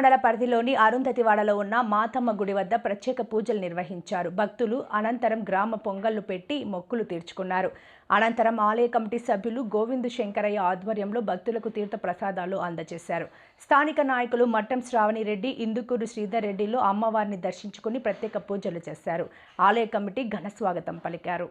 మండల పరిధిలోని అరుంధతివాడలో ఉన్న మాతమ్మ గుడి వద్ద ప్రత్యేక పూజలు నిర్వహించారు. భక్తులు అనంతరం గ్రామ పొంగళ్ళు పెట్టి మొక్కులు తీర్చుకున్నారు. అనంతరం ఆలయ కమిటీ సభ్యులు గోవిందు శంకరయ్య ఆధ్వర్యంలో భక్తులకు తీర్థ ప్రసాదాలు అందజేశారు. స్థానిక నాయకులు మట్టం శ్రావణిరెడ్డి ఇందుకూరు శ్రీధర్ రెడ్డిలు అమ్మవారిని దర్శించుకుని ప్రత్యేక పూజలు చేశారు. ఆలయ కమిటీ ఘన స్వాగతం పలికారు.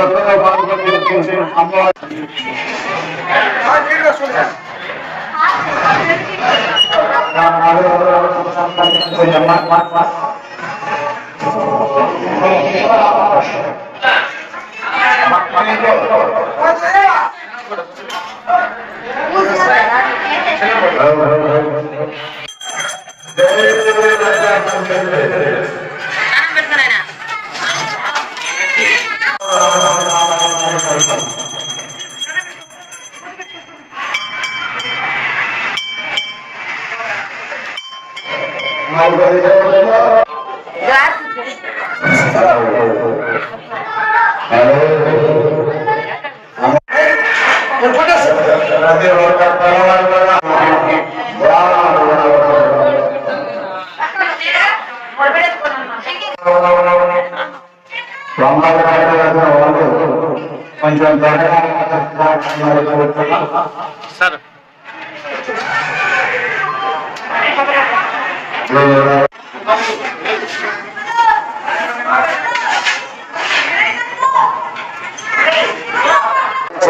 ప్రతి ఒక్కరూ పాల్గొని అమ్మవారి కొంచెం త్వరగా సార్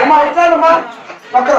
అమ్మా వచ్చానమ్మా పక్కన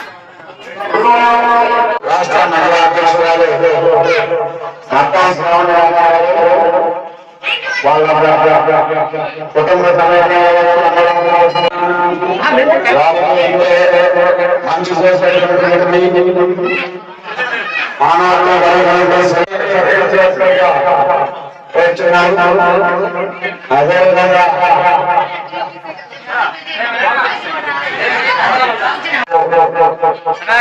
రాష్ట్ర మహిళా అధ్యక్షురాలు మట్టా శ్రావణ వాళ్ళ కుటుంబ మంచి చేసేటువంటి మానవులు అదేవిధంగా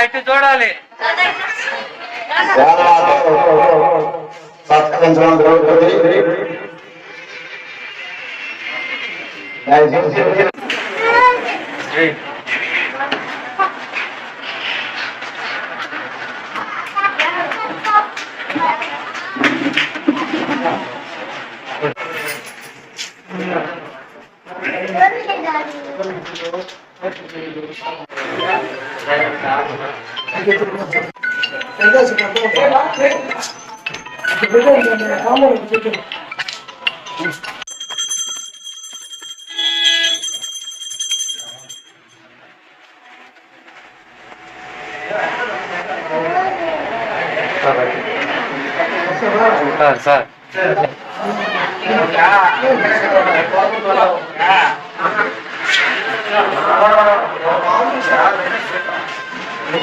ఇటు చూడాలి. సత్కరించడం జరుగుతుంది. సార్ సార్ ఏం రాసేది మరి ఏ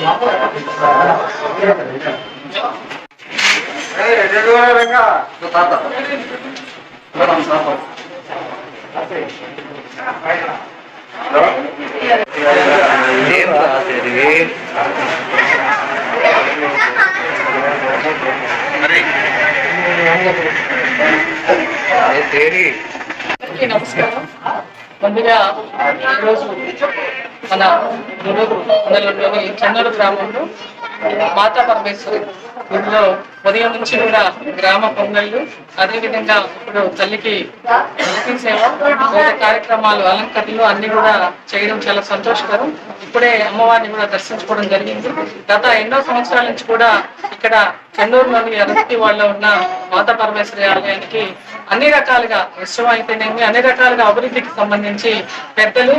తేరి అందరికీ నమస్కారం ముందుగా ఈరోజు మన గురువు మండలంలోని చెన్నూరు గ్రామంలో మాతా పరమేశ్వరి ఇందులో ఉదయం నుంచి కూడా గ్రామ పొంగళ్ళు అదేవిధంగా ఇప్పుడు తల్లికి తల్లికి సేవ వివిధ కార్యక్రమాలు అలంకరణలు అన్ని కూడా చేయడం చాలా సంతోషకరం. ఇప్పుడే అమ్మవారిని కూడా దర్శించుకోవడం జరిగింది. గత ఎన్నో సంవత్సరాల నుంచి కూడా ఇక్కడ చెన్నూరులోని అరటి వాళ్ళ ఉన్న మాతా పరమేశ్వరి ఆలయానికి అన్ని రకాలుగా విశ్వం అయితేనేమి అన్ని రకాలుగా అభివృద్ధికి సంబంధించి పెద్దలు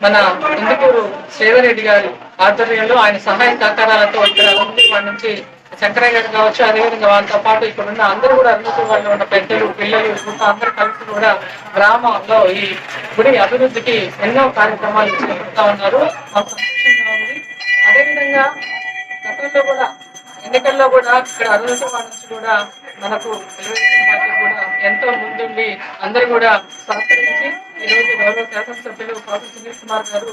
మన ఇందుకూరు శ్రీధరెడ్డి గారి ఆధ్వర్యంలో ఆయన సహాయ సహకారాలతో ఇక్కడ అభివృద్ధి నుంచి శంకరయ్య గారు కావచ్చు అదేవిధంగా వాళ్ళతో పాటు ఇక్కడ ఉన్న అందరూ కూడా అభివృద్ధి వాళ్ళు ఉన్న పెద్దలు పిల్లలు యువత అందరూ కలిసి కూడా గ్రామంలో ఈ గుడి అభివృద్ధికి ఎన్నో కార్యక్రమాలు చేపడతా ఉన్నారు. మాకు సంతోషంగా ఉంది. అదేవిధంగా గతంలో కూడా ఎన్నికల్లో కూడా ఇక్కడ అరుణాచల నుంచి కూడా మనకు తెలుగుదేశం పార్టీ కూడా ఎంతో ముందుండి అందరూ కూడా సహకరించి ఈరోజు గౌరవ శాసనసభ్యులు కాపు సునీల్ కుమార్ గారు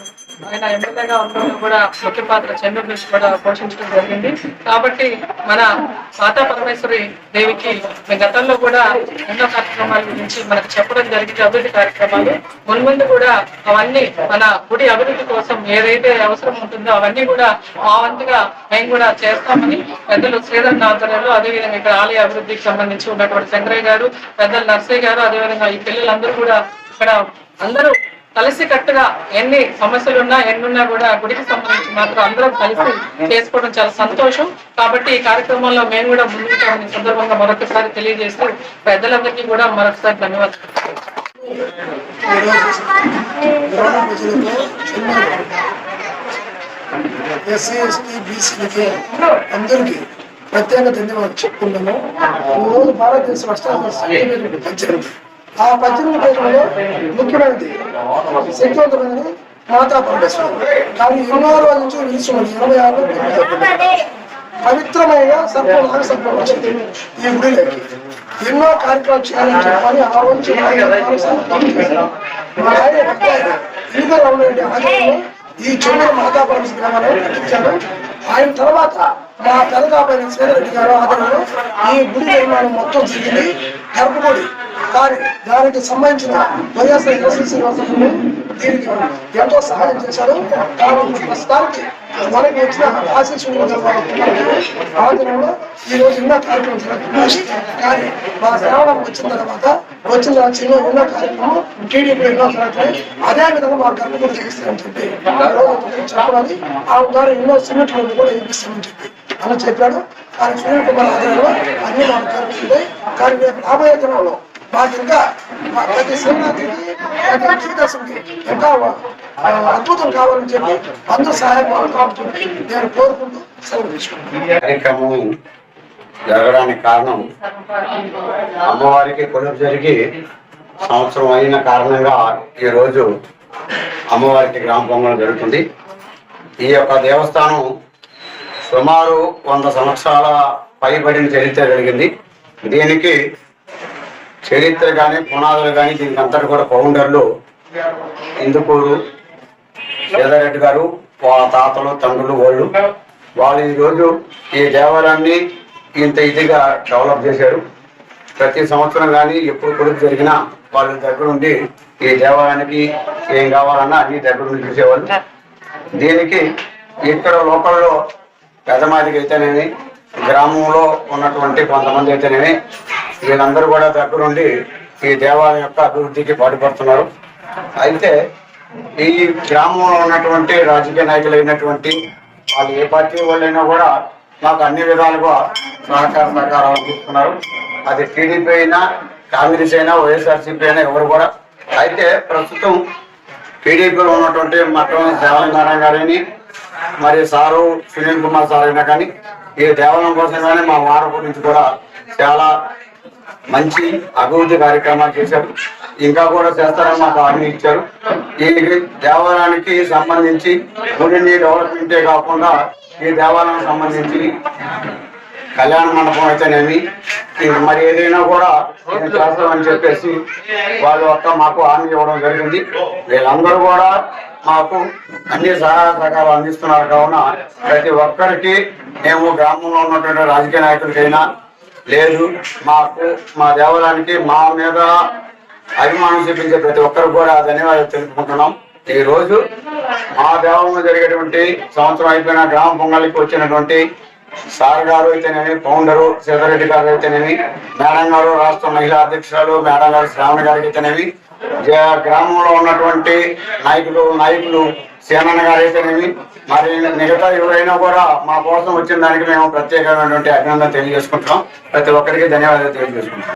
ఆయన ఎమ్మెల్యేగా ఉండడంలో కూడా ముఖ్య పాత్ర చెన్నూరు నుంచి కూడా పోషించడం జరిగింది. కాబట్టి మన మాతా పరమేశ్వరి దేవికి గతంలో కూడా ఎన్నో కార్యక్రమాల గురించి మనకు చెప్పడం జరిగింది అభివృద్ధి కార్యక్రమాలు. మున్ముందు కూడా అవన్నీ మన గుడి అభివృద్ధి కోసం ఏదైతే అవసరం ఉంటుందో అవన్నీ కూడా మా వంతుగా మేము కూడా చేస్తామని పెద్దలు శ్రీధర్ ఆధ్వర్యంలో అదేవిధంగా ఇక్కడ ఆలయ అభివృద్ధికి సంబంధించి ఉన్నటువంటి శంకరయ్య గారు పెద్దలు నర్సయ్య గారు అదేవిధంగా ఈ పిల్లలందరూ కూడా ఇక్కడ అందరూ కలిసి కట్టుగా ఎన్ని సమస్యలు ఉన్నా ఎన్నున్నా కూడా గుడికి సంబంధించి మాత్రం అందరం కలిసి చేసుకోవడం చాలా సంతోషం. కాబట్టి ఈ కార్యక్రమంలో మేము కూడా ముందుకు సందర్భంగా మరొకసారి తెలియజేస్తూ పెద్దలందరికీ కూడా మరొకసారి ధన్యవాదాలు. గ్రామ ప్రజలతో ఎస్సీ ఎస్టీ బీసీలకి అందరికీ ప్రత్యేక ధన్యవాదాలు చెప్పుకున్నాము ఈ రోజు భారతదేశ పంచారు ఆ పద్దెనిమిది పేర్లలో ముఖ్యమైనది. శక్తివంతమైనది మాతా పరమేశ్వరి కానీ ఎన్నో రోజుల నుంచి నిలుచున్నది ఇరవై ఆరు పవిత్రమైన సర్పం నాగ సర్పం వచ్చింది ఈ గుడిలోకి. ఎన్నో కార్యక్రమాలు చేయాలని చెప్పని ఆ రోజు మా ఆయన రమణరెడ్డి ఆధ్వర్యంలో ఈ చెన్నూరు మాతా పరమేశ్వరి గ్రామాన్ని కట్టించారు. ఆయన తర్వాత మా తెలకాపైన శ్రీధరెడ్డి గారు ఆధ్వర్యంలో ఈ గుడి నిర్మాణం మొత్తం జరిగింది. గర్భగుడి. కానీ దానికి సంబంధించిన వైఎస్ఆర్ ఎస్ఎల్ శ్రీనివాసరావు దీనికి ఎంతో సహాయం చేశారు. కానీ ప్రస్తుతానికి మనకి వచ్చిన ఆశీస్సులు ఆధ్వర్యంలో ఈ రోజు ఉన్న కార్యక్రమం జరుగుతుంది. కానీ మా శ్రావణం వచ్చిన తర్వాత వచ్చిన రాజ్యంలో ఉన్న కార్యక్రమం టీడీపీ ఎన్నో జరుగుతున్నాయి అదే విధంగా మా గర్భగుడి చేస్తామని చెప్పి చెప్పాలి. ఆ ద్వారా ఎన్నో సిమెంట్లు కూడా ఇప్పిస్తామని చెప్పి అలా చెప్పాడు. కానీ సునీల్ కుమార్ ఆధ్వర్యంలో అన్ని మాకు జరుగుతుంది కానీ రేపు రాబోయే దినంలో మాకు మా ప్రతి శివరాత్రికి ప్రతి విజయదశమికి ఇంకా అద్భుతం కావాలని చెప్పి అందరూ సహాయం కావాలని నేను కోరుకుంటూ సెలవు తీసుకుంటాను కార్యక్రమం జరగడానికి కారణం అమ్మవారికి కొలుపు జరిగి సంవత్సరం అయిన కారణంగా ఈరోజు అమ్మవారికి గ్రామ పొంగలం జరుగుతుంది. ఈ యొక్క దేవస్థానం సుమారు వంద సంవత్సరాల పైబడిన చరిత్ర కలిగింది. దీనికి చరిత్ర కానీ పునాదులు కానీ దీనికి అంతటి కూడా ఫౌండర్లు ఇందుకూరు సేదారెడ్డి గారు వాళ్ళ తాతలు తండ్రులు వాళ్ళు. వాళ్ళు ఈరోజు ఈ దేవాలయాన్ని ఇంత ఇదిగా డెవలప్ చేశారు. ప్రతి సంవత్సరం కానీ ఎప్పుడు కొడుకు జరిగినా వాళ్ళ దగ్గర ఉండి ఈ దేవాలయానికి ఏం కావాలన్నా అన్ని దగ్గర నుండి చూసేవాళ్ళు. దీనికి ఇక్కడ లోకల్లో పెద్దమాదికి అయితేనేమి గ్రామంలో ఉన్నటువంటి కొంతమంది అయితేనేమి వీళ్ళందరూ కూడా దగ్గరుండి ఈ దేవాలయం యొక్క అభివృద్ధికి పాటుపడుతున్నారు. అయితే ఈ గ్రామంలో ఉన్నటువంటి రాజకీయ నాయకులు అయినటువంటి వాళ్ళు ఏ పార్టీ వాళ్ళైనా కూడా మాకు అన్ని విధాలుగా సహకార సహకారాలు చూస్తున్నారు అది టీడీపీ అయినా కాంగ్రెస్ అయినా వైఎస్ఆర్సీపీ అయినా ఎవరు కూడా. అయితే ప్రస్తుతం టీడీపీలో ఉన్నటువంటి మఠం దేవనారాయణ గారిని మరి సారు సునీల్ కుమార్ సార్ అయినా కానీ ఈ దేవాలయం కోసం కానీ మా వారం గురించి కూడా చాలా మంచి అభివృద్ధి కార్యక్రమాలు చేశారు. ఇంకా కూడా చేస్తారని మాకు హామీ ఇచ్చారు. ఈ దేవాలయానికి సంబంధించి గుడిని డెవలప్మెంటే కాకుండా ఈ దేవాలయం సంబంధించి కళ్యాణ మండపం అయితేనేమి మరి ఏదైనా కూడా నేను చేస్తామని చెప్పేసి వాళ్ళ యొక్క మాకు హామీ ఇవ్వడం జరిగింది. వీళ్ళందరూ కూడా మాకు అన్ని సహాయ సహకారాలు అందిస్తున్నారు. కావున ప్రతి ఒక్కరికి మేము గ్రామంలో ఉన్నటువంటి రాజకీయ నాయకులకైనా లేదు. మాకు మా దేవాలయానికి మా మీద అభిమానం చూపించే ప్రతి ఒక్కరు కూడా ధన్యవాదాలు తెలుపుకుంటున్నాం. ఈ రోజు మా దేవంలో జరిగేటువంటి సంవత్సరం అయిపోయిన గ్రామ పొంగలికి వచ్చినటువంటి సార్ గారు అయితేనేమి ఫౌండరు సీతారెడ్డి గారు అయితేనేమి మేడం గారు రాష్ట్ర మహిళా అధ్యక్షురాలు మేడం గారు శ్రావణ గారికి అయితేనేమి జ- గ్రామంలో ఉన్నటువంటి నాయకులు నాయకులు సేనన్న గారైతేనేమి మరి మిగతా ఎవరైనా కూడా మా కోసం వచ్చిన దానికి మేము ప్రత్యేకమైనటువంటి అభినందన తెలియజేసుకుంటున్నాం. ప్రతి ఒక్కరికి ధన్యవాదాలు తెలియజేసుకుంటాం